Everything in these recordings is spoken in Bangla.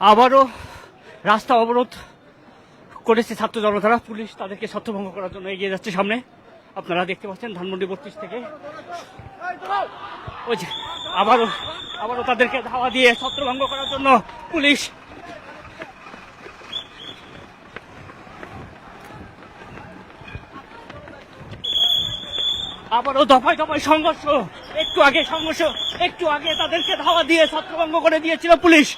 আবারও রাস্তা অবরোধ করেছে ছাত্র জনতারা। পুলিশ তাদেরকে ছত্রভঙ্গ করার জন্য এগিয়ে যাচ্ছে সামনে। আপনারা দেখতে পাচ্ছেন ধানমন্ডি বত্রিশ থেকে। ওই যে আবারও আবারও তাদেরকে ধাওয়া দিয়ে ছত্রভঙ্গ করার জন্য পুলিশ। আবারও দফায় দফায় সংঘর্ষ, একটু আগে সংঘর্ষ, একটু আগে তাদেরকে ধাওয়া দিয়ে ছত্রভঙ্গ করে দিয়েছিল পুলিশ।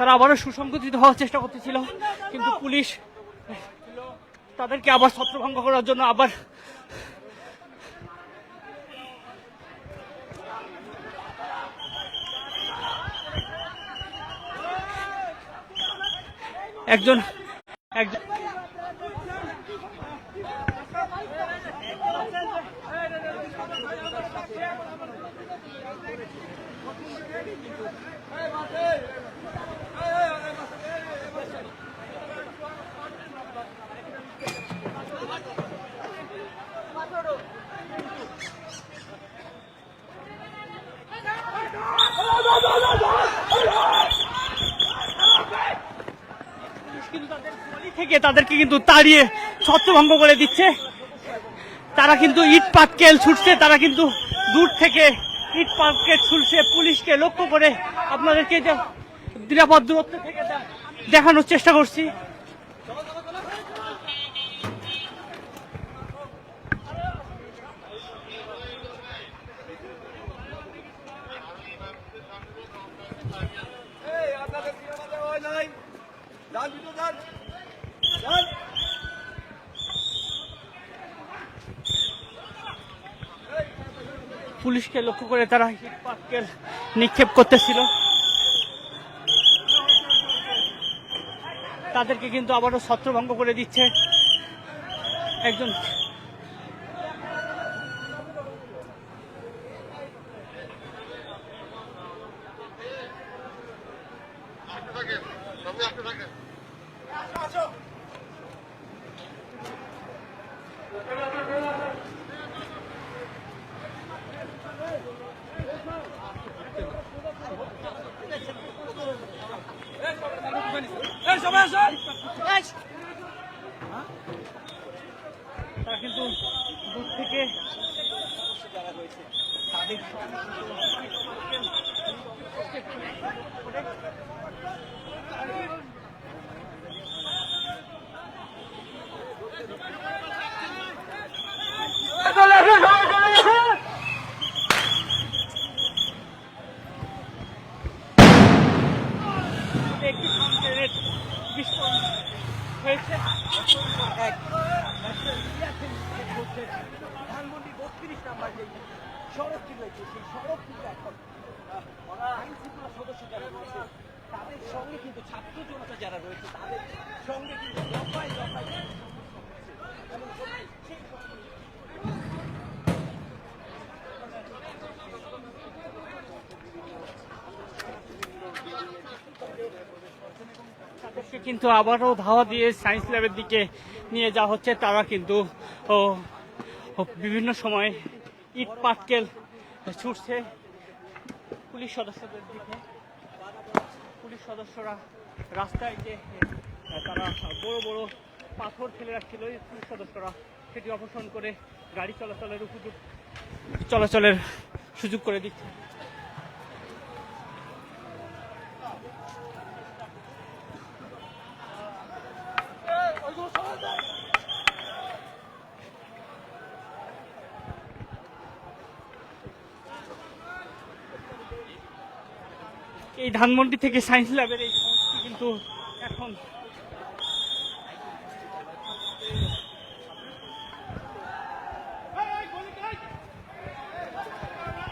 তারা আবারও সুসংগঠিত হওয়ার চেষ্টা করতেছিল। কিন্তু পুলিশ তাদেরকে আবার ছত্রভঙ্গ করার জন্য আবার একজন একজন কিন্তু তাদের গলি থেকে তাদেরকে কিন্তু তাড়িয়ে ছত্রভঙ্গ করে দিচ্ছে। তারা কিন্তু ইট পাটকেল ছুটছে, তারা কিন্তু দূর থেকে ইট পাটকেল ছুটছে। পুলিশকে লক্ষ্য করে আপনাদেরকে নিরাপদ দূরত্ব থেকে দেখানোর চেষ্টা করছি। পুলিশকে লক্ষ্য করে তারা ইট পাটকেল নিক্ষেপ করতেছিল। তাদেরকে কিন্তু আবারও ছত্রভঙ্গ করে দিচ্ছে একজন সবাই আসুন তারা কিন্তু দূর থেকে যারা রয়েছে তাদের চলে আসুন সবাই চলে আসুন একটি গ্রেনেড বিস্ফোরণ হয়েছে ধানমন্ডি বত্রিশ নাম্বার যে কিন্তু কিন্তু আবারও ধাওয়া দিয়ে সায়েন্স ল্যাবের দিকে নিয়ে যাওয়া হচ্ছে। তারা কিন্তু বিভিন্ন সময় ইট পাটকেল ছুটছে। পুলিশ সদস্যদের দিকে। পুলিশ সদস্যরা রাস্তায় যে তারা বড় বড় পাথর ফেলে রাখছিল পুলিশ সদস্যরা সেটি অপসারণ করে গাড়ি চলাচলের উপযুক্ত চলাচলের সুযোগ করে দিচ্ছে। এই ধানমন্ডি থেকে সায়েন্স ল্যাবের এই সমস্ত কিন্তু এখন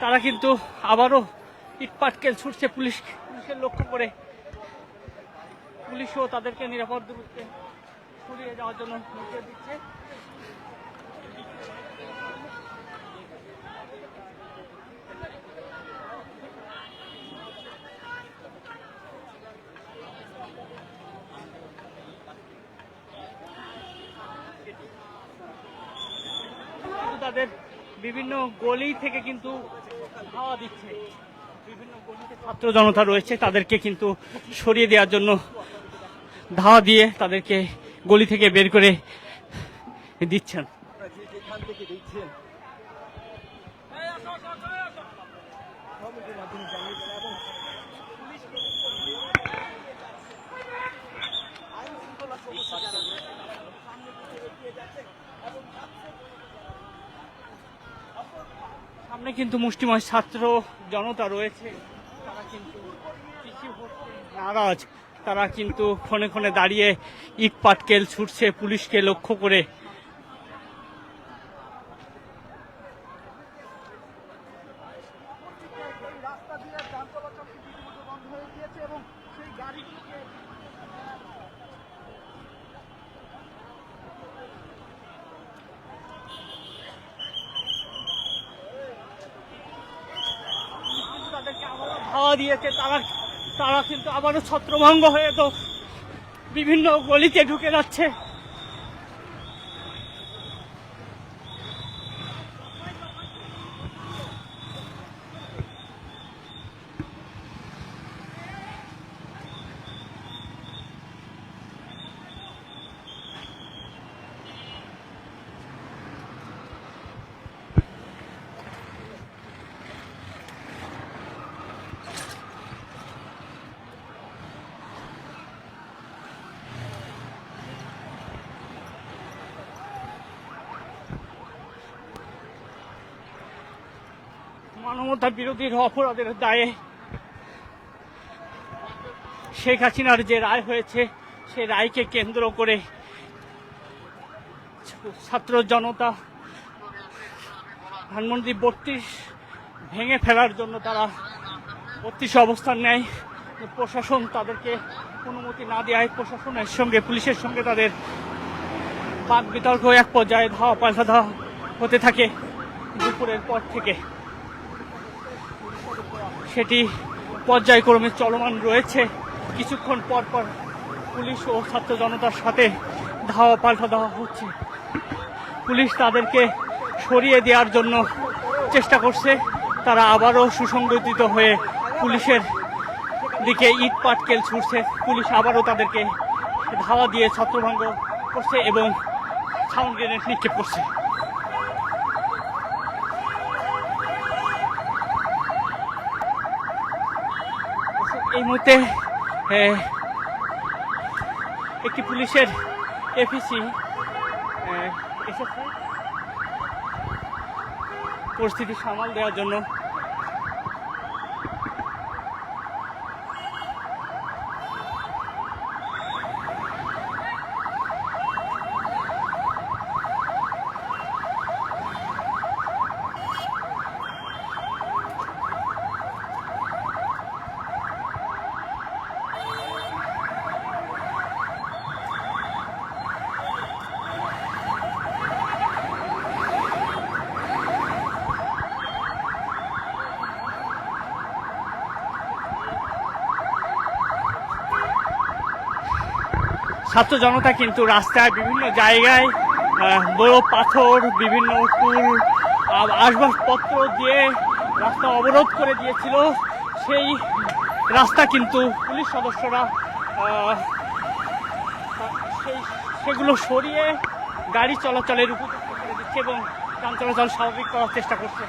তারা কিন্তু আবারও ইট পাটকেল ছুটছে পুলিশ, পুলিশের লক্ষ্য করে। পুলিশও তাদেরকে নিরাপদ দূরত্বে সরিয়ে যাওয়ার জন্য নির্দেশ দিচ্ছে তাদের বিভিন্ন গলি থেকে কিন্তু হাওয়া দিচ্ছে। বিভিন্ন গলিতে ছাত্র জনতা রয়েছে, তাদেরকে কিন্তু সরিয়ে দেওয়ার জন্য ধাওয়া দিয়ে তাদেরকে গলি থেকে বের করে দিচ্ছেন আপনারা যে যেখান থেকে দেখছেন কমেন্টের মাধ্যমে জানিয়ে দেন এবং পুলিশকে আইন শৃঙ্খলা সদস্য যারা রয়েছে তারা সামনে দিকে এগিয়ে যাচ্ছে এবং সামনে কিন্তু মুষ্টিময় ছাত্র জনতা রয়েছে। তারা কিন্তু নারাজ। তারা কিন্তু ক্ষণে ক্ষণে দাঁড়িয়ে ইট পাটকেল ছুটছে, পুলিশকে লক্ষ্য করে রাস্তা দিয়ে যান চলাচল রীতিমতো বন্ধ হয়ে গিয়েছে এবং সেই গাড়িগুলোকে কিন্তু তাদেরকে আবারও ধাওয়া দিয়েছে তারা তারা কিন্তু আবারও ছত্রভঙ্গ হয়ে তো বিভিন্ন গলিতে ঢুকে যাচ্ছে। মানবতা বিরোধীর অপরাধের দায়ে শেখ হাসিনার যে রায় হয়েছে, সে রায়কে কেন্দ্র করে ছাত্র জনতা ধানমন্ত্রী বত্রিশ ভেঙে ফেলার জন্য তারা বত্রিশে অবস্থান নেয়। প্রশাসন তাদেরকে অনুমতি না দেওয়ায় প্রশাসনের সঙ্গে, পুলিশের সঙ্গে তাদের বাক বিতর্ক এক পর্যায়ে ধাওয়া পাল্টা ধাওয়া হতে থাকে দুপুরের পর থেকে। সেটি পর্যায়ক্রমে চলমান রয়েছে। কিছুক্ষণ পর পর পুলিশ ও ছাত্র জনতার সাথে ধাওয়া পাল্টা দেওয়া হচ্ছে। পুলিশ তাদেরকে সরিয়ে দেওয়ার জন্য চেষ্টা করছে। তারা আবারও সুসংগঠিত হয়ে পুলিশের দিকে ইট পাটকেল ছুটছে পুলিশ আবারও তাদেরকে ধাওয়া দিয়ে ছত্রভঙ্গ করছে এবং সাউন্ড গ্রেনেড নিক্ষেপ করছে। এই মুহূর্তে একটি পুলিশের এফিসি এসেছে। পরিস্থিতি সামাল দেওয়ার জন্য ছাত্র জনতা কিন্তু রাস্তায় বিভিন্ন জায়গায় বড় পাথর, বিভিন্ন টুল আসবাবপত্র দিয়ে রাস্তা অবরোধ করে দিয়েছিল। সেই রাস্তা কিন্তু পুলিশ সদস্যরা সেই সেগুলো সরিয়ে গাড়ি চলাচলের উপযুক্ত করে দিচ্ছে এবং যান চলাচল স্বাভাবিক করার চেষ্টা করছে।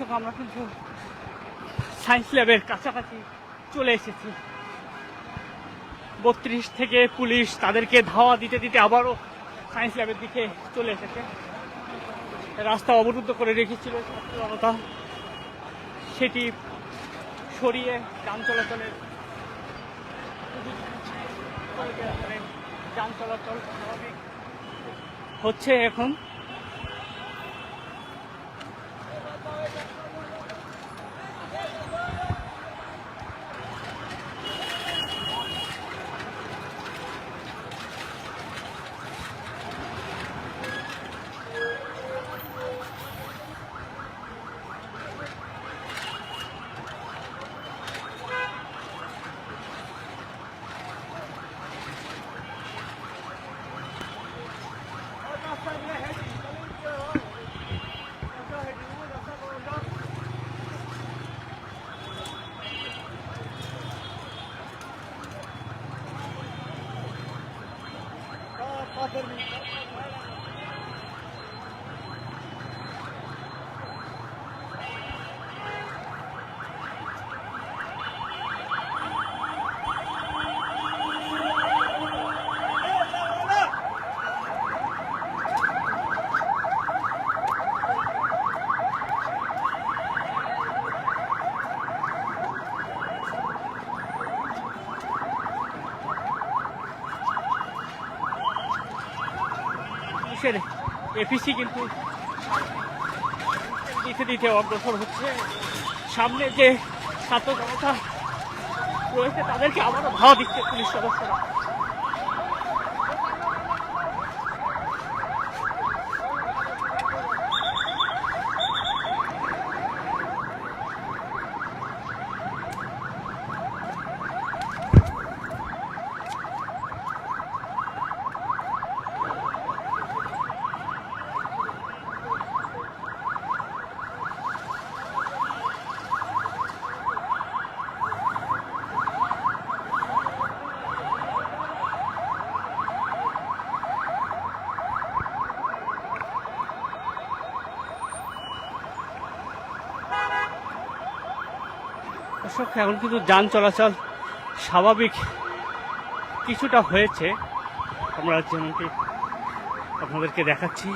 দর্শক, আমরা কিন্তু সায়েন্স ল্যাবের কাছাকাছি চলে এসেছি। বত্রিশ থেকে পুলিশ তাদেরকে ধাওয়া দিতে দিতে আবারও সায়েন্স ল্যাবের দিকে চলে এসেছে। রাস্তা অবরুদ্ধ করে রেখেছিল জনতা। সেটি সরিয়ে যান চলাচলের যান চলাচল স্বাভাবিক হচ্ছে এখন। পুলিশের এপিসি কিন্তু দিতে দিতে অগ্রসর হচ্ছে। সামনে যে ছাত্র জনতা রয়েছে, তাদেরকে আবারও ভাড়া দিচ্ছে পুলিশ সদস্যরা। দর্শক এখন কিন্তু যান চলাচল স্বাভাবিক। কিছুটা হয়েছে। আমরা যেমনটি আপনাদেরকে দেখাচ্ছি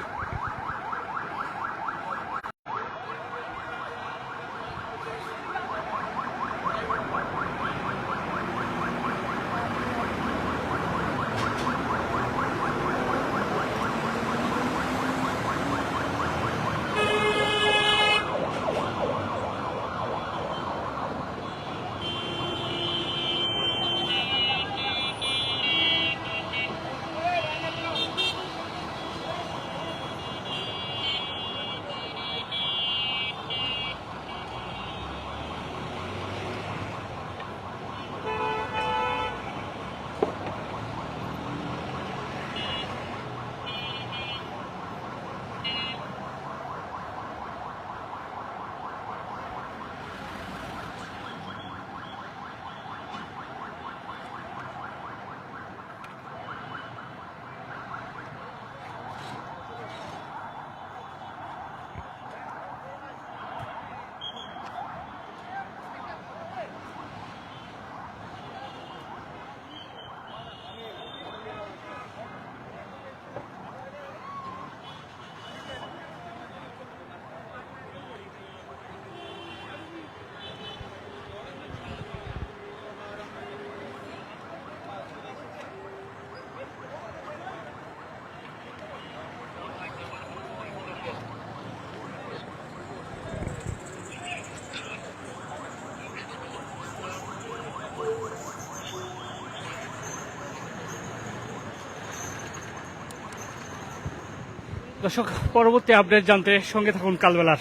দর্শক পরবর্তী আপডেট জানতে সঙ্গে থাকুন কালবেলার।